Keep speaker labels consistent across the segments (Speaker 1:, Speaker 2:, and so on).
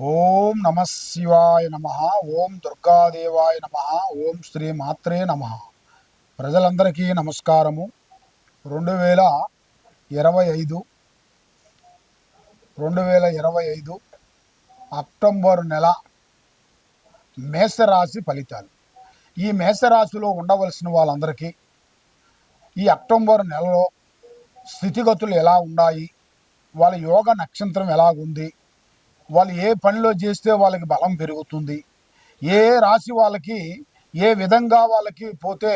Speaker 1: ఓం నమ శివాయ నమ ఓం దుర్గాదేవాయ నమ ఓం శ్రీ మాత్రే నమ. ప్రజలందరికీ నమస్కారము. రెండు వేల ఇరవై ఐదు రెండు వేల ఇరవై ఐదు అక్టోబర్ నెల మేషరాశి ఫలితాలు. ఈ మేషరాశిలో ఉండవలసిన వాళ్ళందరికీ ఈ అక్టోబర్ నెలలో స్థితిగతులు ఎలా ఉన్నాయి వాళ్ళ యోగ నక్షత్రం ఎలాగుంది వాళ్ళు ఏ పనిలో చేస్తే వాళ్ళకి బలం పెరుగుతుంది. ఏ రాశి వాళ్ళకి ఏ విధంగా వాళ్ళకి పోతే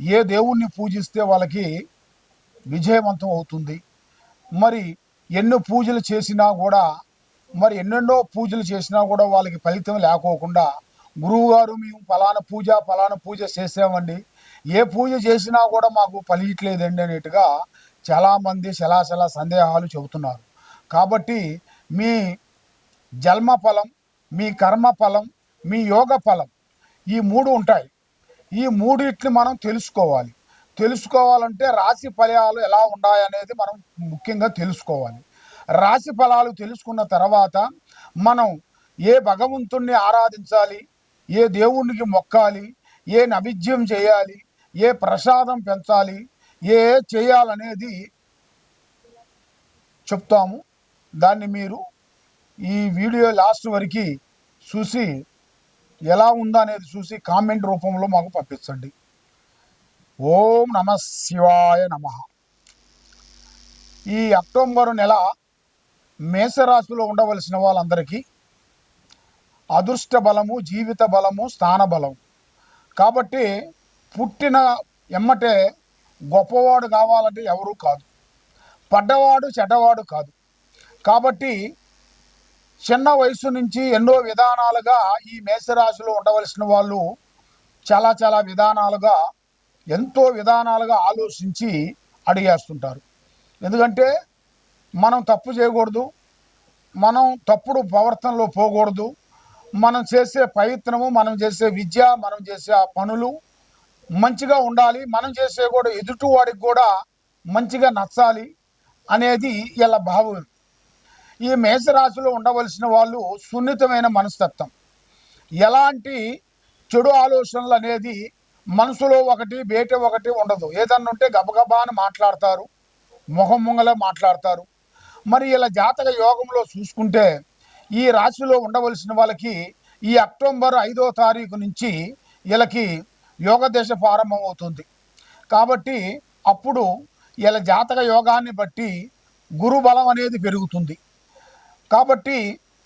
Speaker 1: ఏ దేవుణ్ణి పూజిస్తే వాళ్ళకి విజయవంతం అవుతుంది. మరి ఎన్నో పూజలు చేసినా కూడా మరి ఎన్నెన్నో పూజలు చేసినా కూడా వాళ్ళకి ఫలితం లేకోకుండా గురువు గారు మేము ఫలానా పూజ ఫలానా పూజ చేసామండి. ఏ పూజ చేసినా కూడా మాకు ఫలియట్లేదండి అనేట్టుగా చాలామంది శలాశల సందేహాలు చెబుతున్నారు. కాబట్టి మీ జన్మఫలం మీ కర్మ ఫలం మీ యోగ ఫలం ఈ మూడు ఉంటాయి. ఈ మూడింటిని మనం తెలుసుకోవాలి. తెలుసుకోవాలంటే రాశి ఫలాలు ఎలా ఉన్నాయనేది మనం ముఖ్యంగా తెలుసుకోవాలి. రాశి ఫలాలు తెలుసుకున్న తర్వాత మనం ఏ భగవంతుణ్ణి ఆరాధించాలి? ఏ దేవునికి మొక్కాలి? ఏ నైవేద్యం చేయాలి? ఏ ప్రసాదం పెంచాలి? ఏ చేయాలనేది చెప్తాము. దాన్ని మీరు ఈ వీడియో లాస్ట్ వరకు చూసి ఎలా ఉందా అనేది చూసి కామెంట్ రూపంలో మాకు పంపించండి. ఓం నమ శివాయ నమ. ఈ అక్టోబర్ నెల మేషరాశిలో ఉండవలసిన వాళ్ళందరికీ అదృష్ట బలము జీవిత బలము స్థాన బలం కాబట్టి పుట్టిన ఎమ్మటే గొప్పవాడు కావాలంటే ఎవరూ కాదు. పడ్డవాడు చెడ్డవాడు కాదు. కాబట్టి చిన్న వయసు నుంచి ఎన్నో విధానాలుగా ఈ మేషరాశిలో ఉండవలసిన వాళ్ళు చాలా చాలా విధానాలుగా ఎంతో విధానాలుగా ఆలోచించి అడిగేస్తుంటారు. ఎందుకంటే మనం తప్పు చేయకూడదు మనం తప్పుడు ప్రవర్తనలో పోకూడదు మనం చేసే ప్రయత్నము మనం చేసే విద్య మనం చేసే పనులు మంచిగా ఉండాలి మనం చేసే కూడా ఎదుటివాడికి కూడా మంచిగా నచ్చాలి అనేది ఇలా భావం. ఈ మేషరాశిలో ఉండవలసిన వాళ్ళు సున్నితమైన మనస్తత్వం. ఎలాంటి చెడు ఆలోచనలు అనేది మనసులో ఒకటి బయట ఒకటి ఉండదు. ఏదన్నా ఉంటే గబగబా అని మాట్లాడతారు మొహం ముంగల మాట్లాడతారు. మరి ఇలా జాతక యోగంలో చూసుకుంటే ఈ రాశిలో ఉండవలసిన వాళ్ళకి ఈ అక్టోబర్ ఐదో తారీఖు నుంచి వీళ్ళకి యోగ దశ ప్రారంభమవుతుంది. కాబట్టి అప్పుడు వీళ్ళ జాతక యోగాన్ని బట్టి గురు బలం అనేది పెరుగుతుంది. కాబట్టి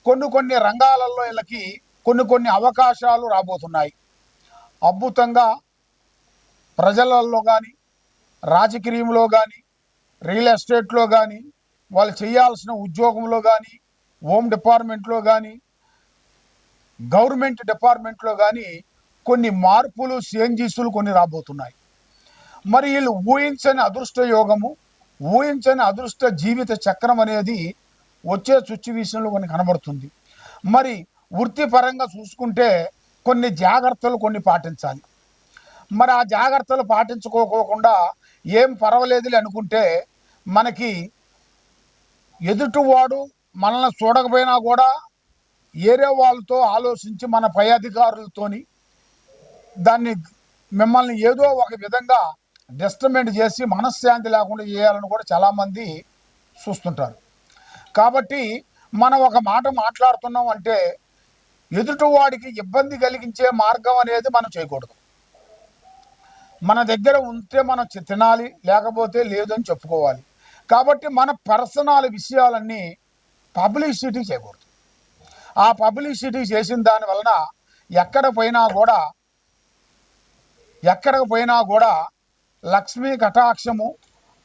Speaker 1: కొన్ని కొన్ని రంగాలలో వీళ్ళకి కొన్ని కొన్ని అవకాశాలు రాబోతున్నాయి. అద్భుతంగా ప్రజలలో కానీ రాజకీయంలో కానీ రియల్ ఎస్టేట్లో కానీ వాళ్ళు చేయాల్సిన ఉద్యోగంలో కానీ హోమ్ డిపార్ట్మెంట్లో కానీ గవర్నమెంట్ డిపార్ట్మెంట్లో కానీ కొన్ని మార్పులు చేంజెస్లు కొన్ని రాబోతున్నాయి. మరి వీళ్ళు ఊహించని అదృష్ట యోగము ఊహించని అదృష్ట జీవిత చక్రం అనేది వచ్చే సిచ్యువేషన్లో కొన్ని కనబడుతుంది. మరి వృత్తిపరంగా చూసుకుంటే కొన్ని జాగ్రత్తలు కొన్ని పాటించాలి. మరి ఆ జాగ్రత్తలు పాటించుకోకుండా ఏం పర్వాలేదులే అనుకుంటే మనకి ఎదుటివాడు మనల్ని చూడకపోయినా కూడా ఏరే వాళ్ళతో ఆలోచించి మన పై అధికారులతోని దాన్ని మిమ్మల్ని ఏదో ఒక విధంగా డిస్టర్బెంట్ చేసి మనశ్శాంతి లేకుండా చేయాలని కూడా చాలామంది చూస్తుంటారు. కాబట్టి మనం ఒక మాట మాట్లాడుతున్నాం అంటే ఎదుటివాడికి ఇబ్బంది కలిగించే మార్గం అనేది మనం చేయకూడదు. మన దగ్గర ఉంటే మనం తినాలి లేకపోతే లేదని చెప్పుకోవాలి. కాబట్టి మన పర్సనల్ విషయాలన్నీ పబ్లిసిటీ చేయకూడదు. ఆ పబ్లిసిటీ చేసిన దాని వలన ఎక్కడ పోయినా కూడా ఎక్కడికి పోయినా కూడా లక్ష్మీ కటాక్షము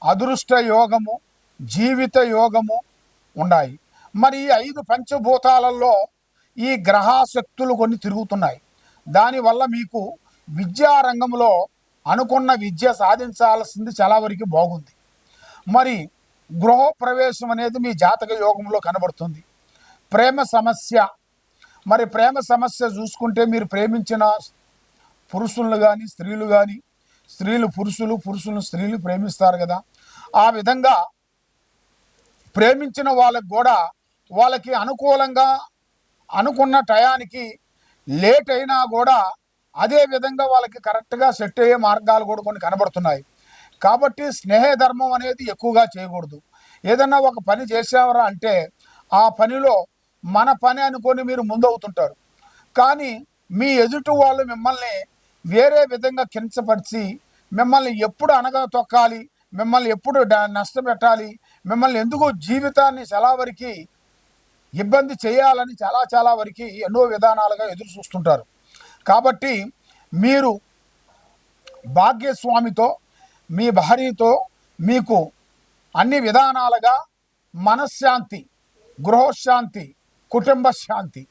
Speaker 1: అదృష్ట యోగము జీవిత యోగము ఉన్నాయి మరి ఈ ఐదు పంచభూతాలలో ఈ గ్రహాశక్తులు కొన్ని తిరుగుతున్నాయి. దానివల్ల మీకు విద్యా రంగంలో అనుకున్న విద్య సాధించాల్సింది చాలా వరకు బాగుంది. మరి గృహప్రవేశం అనేది మీ జాతక యోగంలో కనబడుతుంది. ప్రేమ సమస్య. మరి ప్రేమ సమస్య చూసుకుంటే మీరు ప్రేమించిన పురుషులను కానీ స్త్రీలు కానీ స్త్రీలు పురుషులు పురుషులు స్త్రీలు ప్రేమిస్తారు కదా. ఆ విధంగా ప్రేమించిన వాళ్ళకు కూడా వాళ్ళకి అనుకూలంగా అనుకున్న టయానికి లేట్ అయినా కూడా అదే విధంగా వాళ్ళకి కరెక్ట్గా సెట్ అయ్యే మార్గాలు కూడా కొన్ని కనబడుతున్నాయి. కాబట్టి స్నేహ ధర్మం అనేది ఎక్కువగా చేయకూడదు. ఏదన్నా ఒక పని చేసేవరా అంటే ఆ పనిలో మన పని అనుకొని మీరు ముందవుతుంటారు. కానీ మీ ఎదుటి వాళ్ళు మిమ్మల్ని వేరే విధంగా కించపరిచి మిమ్మల్ని ఎప్పుడు అనగా తొక్కాలి మిమ్మల్ని ఎప్పుడు నష్టపెట్టాలి మిమ్మల్ని ఎందుకు జీవితాన్ని చాలా వరకు ఇబ్బంది చేయాలని చాలా చాలా వరకు ఎన్నో విధానాలుగా ఎదురు చూస్తుంటారు. కాబట్టి మీరు భాగ్యస్వామితో మీ భార్యతో మీకు అన్ని విధానాలుగా మనశ్శాంతి గృహశాంతి కుటుంబ శాంతి.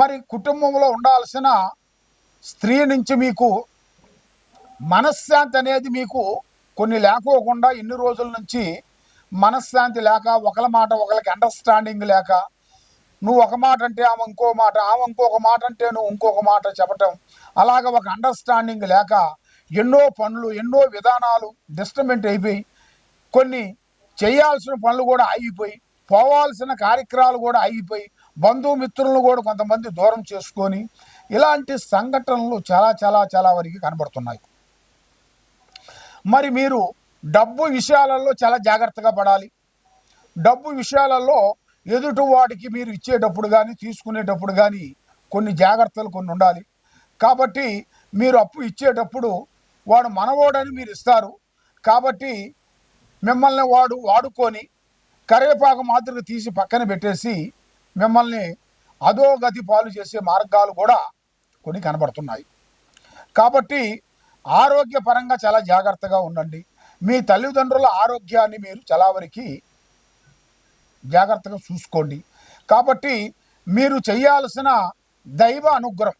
Speaker 1: మరి కుటుంబంలో ఉండాల్సిన స్త్రీ నుంచి మీకు మనశ్శాంతి అనేది మీకు కొన్ని లేకోకుండా ఇన్ని రోజుల నుంచి మనశ్శాంతి లేక ఒకళ్ళ మాట ఒకరికి అండర్స్టాండింగ్ లేక నువ్వు ఒక మాట అంటే ఆమె ఇంకో మాట ఆమె ఇంకొక మాట అంటే నువ్వు ఇంకొక మాట చెప్పటం. అలాగ ఒక అండర్స్టాండింగ్ లేక ఎన్నో పనులు ఎన్నో విధానాలు డిస్టర్బెంట్ అయిపోయి కొన్ని చేయాల్సిన పనులు కూడా ఆగిపోయి పోవాల్సిన కార్యక్రమాలు కూడా ఆగిపోయి బంధుమిత్రులను కూడా కొంతమంది దూరం చేసుకొని ఇలాంటి సంఘటనలు చాలా చాలా చాలా వరకు కనబడుతున్నాయి. మరి మీరు డబ్బు విషయాలలో చాలా జాగ్రత్తగా పడాలి. డబ్బు విషయాలలో ఎదుటి వాడికి మీరు ఇచ్చేటప్పుడు కానీ తీసుకునేటప్పుడు కానీ కొన్ని జాగ్రత్తలు కొన్ని ఉండాలి. కాబట్టి మీరు అప్పు ఇచ్చేటప్పుడు వాడు మనవోడని మీరు ఇస్తారు. కాబట్టి మిమ్మల్ని వాడు వాడుకొని కరివేపాకు మాత్రం తీసి పక్కన పెట్టేసి మిమ్మల్ని అధోగతి పాలు చేసే మార్గాలు కూడా కొన్ని కనబడుతున్నాయి. కాబట్టి ఆరోగ్యపరంగా చాలా జాగ్రత్తగా ఉండండి. మీ తల్లిదండ్రుల ఆరోగ్యాన్ని మీరు చలావరికి జాగ్రత్తగా చూసుకోండి. కాబట్టి మీరు చేయాల్సిన దైవ అనుగ్రహం.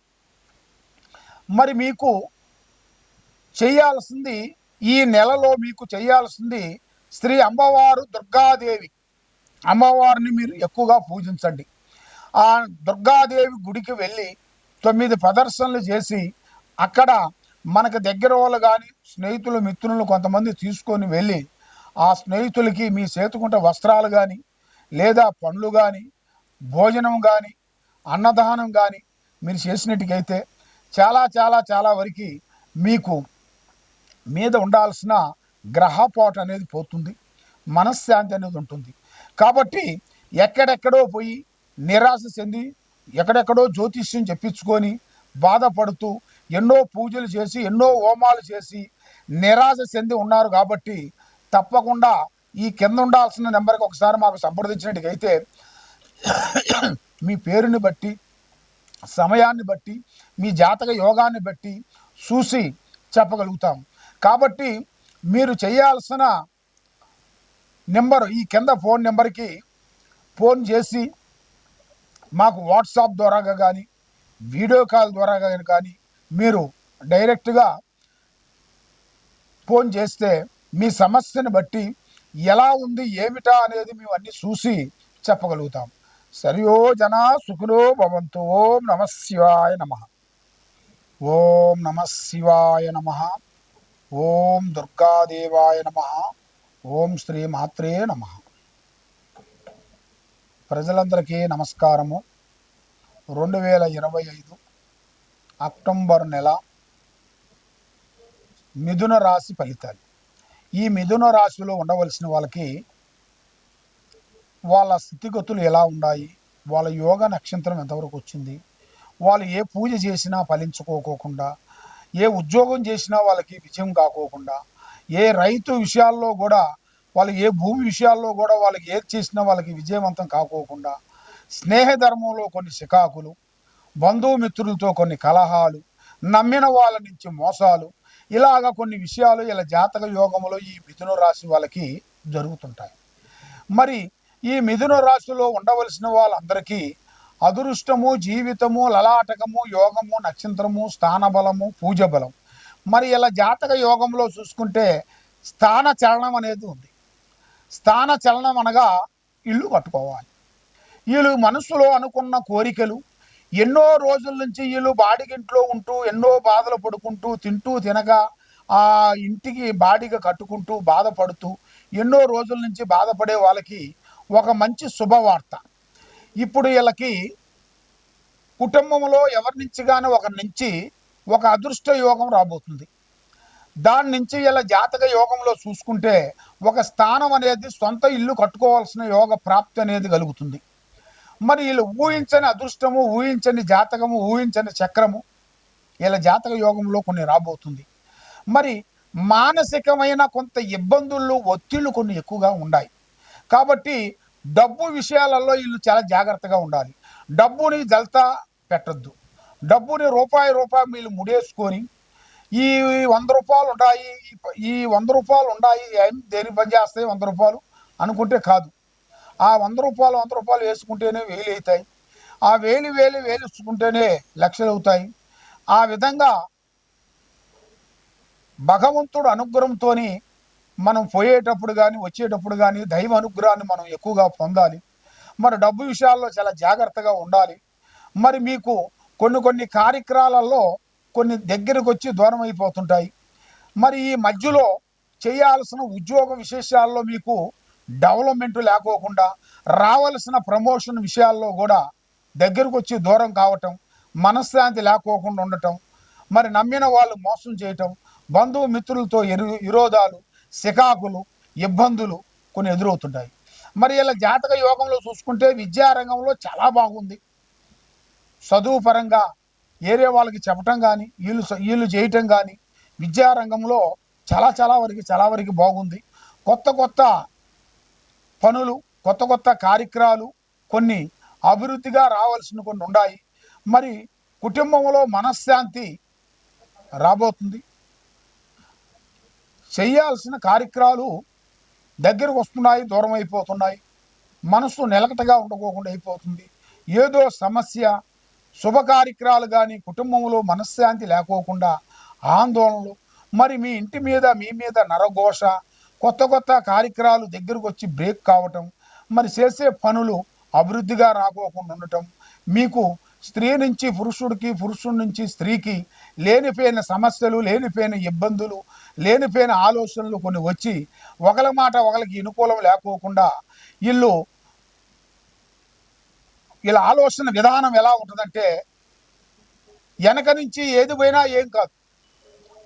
Speaker 1: మరి మీకు చేయాల్సింది ఈ నెలలో మీకు చేయాల్సింది శ్రీ అమ్మవారు దుర్గాదేవి. అమ్మవారిని మీరు ఎక్కువగా పూజించండి. ఆ దుర్గాదేవి గుడికి వెళ్ళి తొమ్మిది ప్రదర్శనలు చేసి అక్కడ మనకు దగ్గర వాళ్ళు కానీ స్నేహితులు మిత్రులు కొంతమంది తీసుకొని వెళ్ళి ఆ స్నేహితులకి మీ చేతుకుంట వస్త్రాలు కానీ లేదా పండ్లు కానీ భోజనం కానీ అన్నదానం కానీ మీరు చేసినట్టుకైతే చాలా చాలా చాలా వరకు మీకు మీద ఉండాల్సిన గ్రహపోట అనేది పోతుంది. మనశ్శాంతి అనేది ఉంటుంది. కాబట్టి ఎక్కడెక్కడో పోయి నిరాశ చెంది ఎక్కడెక్కడో జ్యోతిష్యం చెప్పించుకొని బాధపడుతూ ఎన్నో పూజలు చేసి ఎన్నో హోమాలు చేసి నిరాశ చెంది ఉన్నారు కాబట్టి తప్పకుండా ఈ కింద ఉండాల్సిన నెంబర్కి ఒకసారి మాకు సంప్రదించినట్టుకైతే మీ పేరుని బట్టి సమయాన్ని బట్టి మీ జాతక యోగాన్ని బట్టి చూసి చెప్పగలుగుతాం. కాబట్టి మీరు చేయాల్సిన నెంబరు ఈ కింద ఫోన్ నెంబర్కి ఫోన్ చేసి మాకు వాట్సాప్ ద్వారాగా కానీ వీడియో కాల్ ద్వారా కానీ మీరు డైరెక్ట్గా ఫోన్ చేస్తే మీ సమస్యను బట్టి ఎలా ఉంది ఏమిటా అనేది మేము అన్ని చూసి చెప్పగలుగుతాం. సరియో జన సుఖులో భవంతు. ఓం నమ శివాయ నమ. ఓం నమ శివాయ నమ. ఓం దుర్గాదేవాయ నమ. ఓం శ్రీ మాత్రే నమ. ప్రజలందరికీ నమస్కారము. రెండు వేల ఇరవై ఐదు అక్టోబర్ నెల మిథున రాశి ఫలితాలు. ఈ మిథున రాశిలో ఉండవలసిన వాళ్ళకి వాళ్ళ స్థితిగతులు ఎలా ఉన్నాయి? వాళ్ళ యోగ నక్షత్రం ఎంతవరకు వచ్చింది? వాళ్ళు ఏ పూజ చేసినా ఫలించుకోకోకుండా ఏ ఉద్యోగం చేసినా వాళ్ళకి విజయం కాకోకుండా ఏ రైతు విషయాల్లో కూడా వాళ్ళు ఏ భూమి విషయాల్లో కూడా వాళ్ళకి ఏది చేసినా వాళ్ళకి విజయవంతం కాకోకుండా స్నేహ ధర్మంలో కొన్ని సికాకులు బంధుమిత్రులతో కొన్ని కలహాలు నమ్మిన వాళ్ళ నుంచి మోసాలు ఇలాగ కొన్ని విషయాలు ఇలా జాతక యోగములో ఈ మిథున రాశి వాళ్ళకి జరుగుతుంటాయి. మరి ఈ మిథున రాశిలో ఉండవలసిన వాళ్ళందరికీ అదృష్టము జీవితము లలాటకము యోగము నక్షత్రము స్థానబలము పూజ బలం. మరి ఇలా జాతక యోగంలో చూసుకుంటే స్థాన చలనం అనేది ఉంది. స్థాన చలనం అనగా ఇల్లు కట్టుకోవాలి. వీళ్ళు మనసులో అనుకున్న కోరికలు ఎన్నో రోజుల నుంచి వీళ్ళు బాడిగింట్లో ఉంటూ ఎన్నో బాధలు పడుకుంటూ తింటూ తినగా ఆ ఇంటికి బాడిగ కట్టుకుంటూ బాధపడుతూ ఎన్నో రోజుల నుంచి బాధపడే వాళ్ళకి ఒక మంచి శుభవార్త. ఇప్పుడు వీళ్ళకి కుటుంబంలో ఎవరి నుంచి కానీ ఒకరి నుంచి ఒక అదృష్ట యోగం రాబోతుంది. దాని నుంచి ఇలా జాతక యోగంలో చూసుకుంటే ఒక స్థానం అనేది సొంత ఇల్లు కట్టుకోవాల్సిన యోగ ప్రాప్తి అనేది కలుగుతుంది. మరి వీళ్ళు ఊహించని అదృష్టము ఊహించని జాతకము ఊహించని చక్రము వీళ్ళ జాతక యోగంలో కొన్ని రాబోతుంది. మరి మానసికమైన కొంత ఇబ్బందులు ఒత్తిళ్ళు కొన్ని ఎక్కువగా ఉన్నాయి కాబట్టి డబ్బు విషయాలలో వీళ్ళు చాలా జాగ్రత్తగా ఉండాలి. డబ్బుని జల్తా పెట్టద్దు. డబ్బుని రూపాయి రూపాయి వీళ్ళు ముడేసుకొని ఈ వంద రూపాయలు ఉన్నాయి ఈ వంద రూపాయలు ఉన్నాయి దేని పని చేస్తాయి వంద రూపాయలు అనుకుంటే కాదు. ఆ వంద రూపాయలు వంద రూపాయలు వేసుకుంటేనే వేలు అవుతాయి. ఆ వేలు వేలు వేలుచుకుంటేనే లక్షలు అవుతాయి. ఆ విధంగా భగవంతుడు అనుగ్రహంతో మనం పోయేటప్పుడు కానీ వచ్చేటప్పుడు కానీ దైవ అనుగ్రహాన్ని మనం ఎక్కువగా పొందాలి. మరి డబ్బు విషయాల్లో చాలా జాగ్రత్తగా ఉండాలి. మరి మీకు కొన్ని కొన్ని కార్యక్రమాలలో కొన్ని దగ్గరకు వచ్చి దూరం అయిపోతుంటాయి. మరి ఈ మధ్యలో చేయాల్సిన ఉద్యోగ విశేషాల్లో మీకు డెవలప్మెంట్ లేకోకుండా రావలసిన ప్రమోషన్ విషయాల్లో కూడా దగ్గరకు వచ్చి దూరం కావటం మనశ్శాంతి లేకోకుండా ఉండటం మరి నమ్మిన వాళ్ళు మోసం చేయటం బంధువు మిత్రులతో ఎరు విరోధాలు సికాకులు ఇబ్బందులు కొన్ని ఎదురవుతుంటాయి. మరి ఇలా జాతక యోగంలో చూసుకుంటే విద్యారంగంలో చాలా బాగుంది. చదువు పరంగా ఏరే వాళ్ళకి చెప్పటం కానీ వీళ్ళు వీళ్ళు చేయటం కానీ విద్యారంగంలో చాలా చాలా వరకు చాలా వరకు బాగుంది. కొత్త కొత్త పనులు కొత్త కొత్త కార్యక్రమాలు కొన్ని అభివృద్ధిగా రావాల్సిన కొన్ని ఉన్నాయి మరి కుటుంబంలో మనశ్శాంతి రాబోతుంది. చేయాల్సిన కార్యక్రమాలు దగ్గరకు వస్తున్నాయి దూరం అయిపోతున్నాయి. మనసు నిలకటగా ఉండకోకుండా అయిపోతుంది. ఏదో సమస్య శుభ కార్యక్రమాలు కానీ కుటుంబంలో మనశ్శాంతి లేకోకుండా ఆందోళనలు మరి మీ ఇంటి మీద మీ మీద నరఘోష కొత్త కొత్త కార్యక్రమాలు దగ్గరకు వచ్చి బ్రేక్ కావటం మరి చేసే పనులు అభివృద్ధిగా రాకోకుండా ఉండటం మీకు స్త్రీ నుంచి పురుషుడికి పురుషుడి నుంచి స్త్రీకి లేనిపోయిన సమస్యలు లేనిపోయిన ఇబ్బందులు లేనిపోయిన ఆలోచనలు కొన్ని వచ్చి ఒకరి మాట ఒకరికి అనుకూలం లేకోకుండా వీళ్ళు వీళ్ళ ఆలోచన విధానం ఎలా ఉంటుందంటే వెనక నుంచి ఏది పోయినా ఏం కాదు.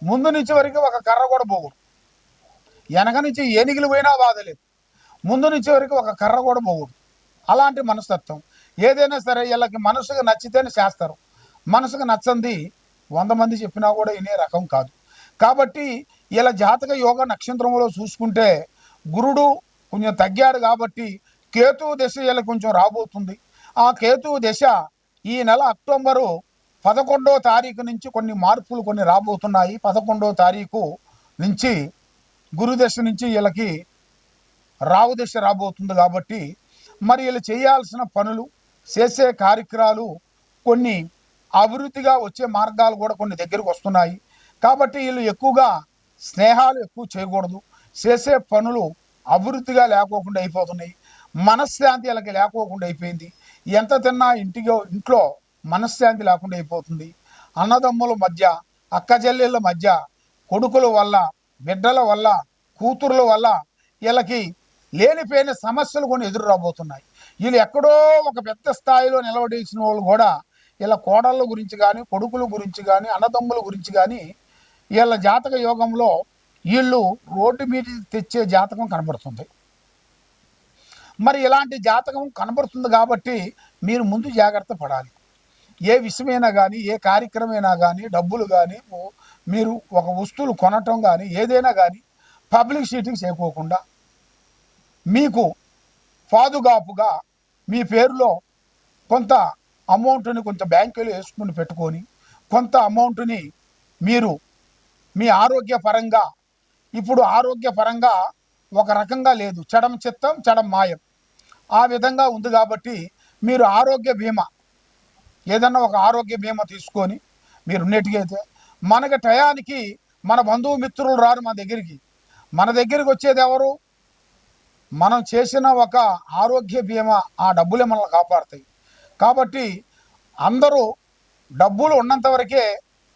Speaker 1: ముందు నుంచి వరకు ఒక కర్ర కూడా పోకూడదు. వెనక నుంచి ఏనుగులు పోయినా బాధలేదు ముందు నుంచి వరకు ఒక కర్ర కూడా పోకూడదు. అలాంటి మనస్తత్వం. ఏదైనా సరే వీళ్ళకి మనసుకు నచ్చితేనే చేస్తారు. మనసుకు నచ్చంది వంద మంది చెప్పినా కూడా వినే రకం కాదు. కాబట్టి ఇలా జాతక యోగ నక్షత్రంలో చూసుకుంటే గురుడు కొంచెం తగ్గాడు కాబట్టి కేతువు దశ వీళ్ళకి కొంచెం రాబోతుంది. ఆ కేతువు దశ ఈ నెల అక్టోబరు పదకొండో తారీఖు నుంచి కొన్ని మార్పులు కొన్ని రాబోతున్నాయి. పదకొండో తారీఖు నుంచి గురుదశ నుంచి వీళ్ళకి రావు దశ రాబోతుంది కాబట్టి మరి వీళ్ళు చేయాల్సిన పనులు చేసే కార్యక్రమాలు కొన్ని అభివృద్ధిగా వచ్చే మార్గాలు కూడా కొన్ని దగ్గరకు వస్తున్నాయి. కాబట్టి వీళ్ళు ఎక్కువగా స్నేహాలు ఎక్కువ చేయకూడదు. చేసే పనులు అభివృద్ధిగా లేకోకుండా అయిపోతున్నాయి. మనశ్శాంతి వీళ్ళకి లేకోకుండా అయిపోయింది. ఎంత తిన్నా ఇంటికి ఇంట్లో మనశ్శాంతి లేకుండా అయిపోతుంది. అన్నదమ్ముల మధ్య అక్కజల్లెళ్ళ మధ్య కొడుకుల వల్ల బిడ్డల వల్ల కూతుర్ల వల్ల వీళ్ళకి లేనిపోయిన సమస్యలు కొన్ని ఎదురు రాబోతున్నాయి. వీళ్ళు ఎక్కడో ఒక పెద్ద స్థాయిలో నిలబడేసిన వాళ్ళు కూడా వీళ్ళ కోడళ్ళ గురించి కానీ కొడుకుల గురించి కానీ అన్నదమ్ముల గురించి కానీ వీళ్ళ జాతక యోగంలో వీళ్ళు రోడ్డు మీద తెచ్చే జాతకం కనబడుతుంది. మరి ఇలాంటి జాతకం కనబడుతుంది కాబట్టి మీరు ముందు జాగ్రత్త పడాలి. ఏ విషయమైనా కానీ ఏ కార్యక్రమైనా కానీ డబ్బులు కానీ మీరు ఒక వస్తువులు కొనటం కానీ ఏదైనా కానీ పబ్లిక్ షీటింగ్ చేయకోకుండా మీకు పాదుగాపుగా మీ పేరులో కొంత అమౌంట్ని కొంత బ్యాంకులో వేసుకుని పెట్టుకొని కొంత అమౌంట్ని మీరు మీ ఆరోగ్యపరంగా ఇప్పుడు ఆరోగ్యపరంగా ఒక రకంగా లేదు. చడం చిత్తం చడం మాయం. ఆ విధంగా ఉంది కాబట్టి మీరు ఆరోగ్య బీమా ఏదన్నా ఒక ఆరోగ్య బీమా తీసుకొని మీరు ఉన్నట్టుగైతే మనకి టయానికి మన బంధువు మిత్రులు రారు మన దగ్గరికి. మన దగ్గరికి వచ్చేది ఎవరు? మనం చేసిన ఒక ఆరోగ్య బీమా ఆ డబ్బులే మనల్ని కాపాడుతాయి. కాబట్టి అందరూ డబ్బులు ఉన్నంత వరకే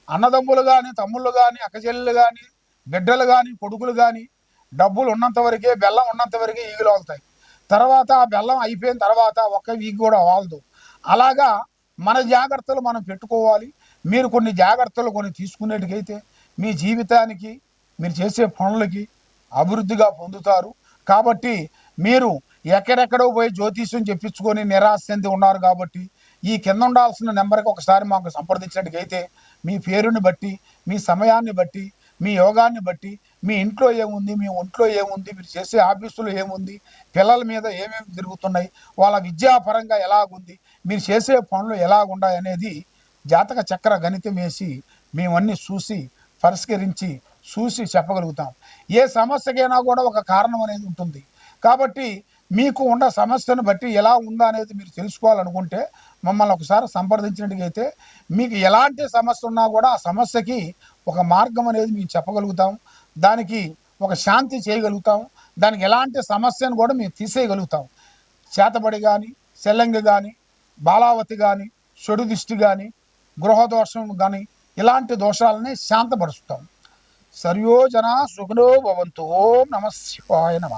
Speaker 1: అన్నదమ్ములు కానీ తమ్ముళ్ళు కానీ అక్కచెల్లెలు కానీ బిడ్డలు కానీ కొడుకులు కానీ డబ్బులు ఉన్నంత వరకే బెల్లం ఉన్నంత వరకే ఈగులు వాళ్తాయి తర్వాత ఆ బెల్లం అయిపోయిన తర్వాత ఒక్క వీక్ కూడా వాలదు అలాగా మన జాగ్రత్తలు మనం పెట్టుకోవాలి. మీరు కొన్ని జాగ్రత్తలు కొన్ని తీసుకునేటికైతే మీ జీవితానికి మీరు చేసే పనులకి అభివృద్ధిగా పొందుతారు. కాబట్టి మీరు ఎక్కడెక్కడో పోయి జ్యోతిష్యం చెప్పించుకొని నిరాశ చెంది ఉన్నారు కాబట్టి ఈ కింద ఉండాల్సిన నెంబర్కి ఒకసారి మాకు సంప్రదించినట్టుకైతే మీ పేరుని బట్టి మీ సమయాన్ని బట్టి మీ యోగాన్ని బట్టి మీ ఇంట్లో ఏముంది మీ ఒంట్లో ఏముంది మీరు చేసే ఆఫీసులో ఏముంది పిల్లల మీద ఏమేమి తిరుగుతున్నాయి వాళ్ళ విద్యాపరంగా ఎలాగుంది మీరు చేసే పనులు ఎలాగున్నాయి అనేది జాతక చక్ర గణితం వేసి మేమన్నీ చూసి పరిష్కరించి చూసి చెప్పగలుగుతాం. ఏ సమస్యకైనా కూడా ఒక కారణం అనేది ఉంటుంది. కాబట్టి మీకు ఉన్న సమస్యను బట్టి ఎలా ఉందా అనేది మీరు తెలుసుకోవాలనుకుంటే మమ్మల్ని ఒకసారి సంప్రదించినట్టుగైతే మీకు ఎలాంటి సమస్య ఉన్నా కూడా ఆ సమస్యకి ఒక మార్గం అనేది మేము చెప్పగలుగుతాం. దానికి ఒక శాంతి చేయగలుగుతాం. దానికి ఎలాంటి సమస్యను కూడా మేము తీసేయగలుగుతాం. చేతబడి కానీ సెల్లంగి కానీ బాలావతి కానీ చెడు దిష్టి కానీ గృహదోషం కానీ ఇలాంటి దోషాలని శాంతపరుస్తాం. సర్యోజన సుఖనో భవంతు ఓం నమ శివాయ నమ.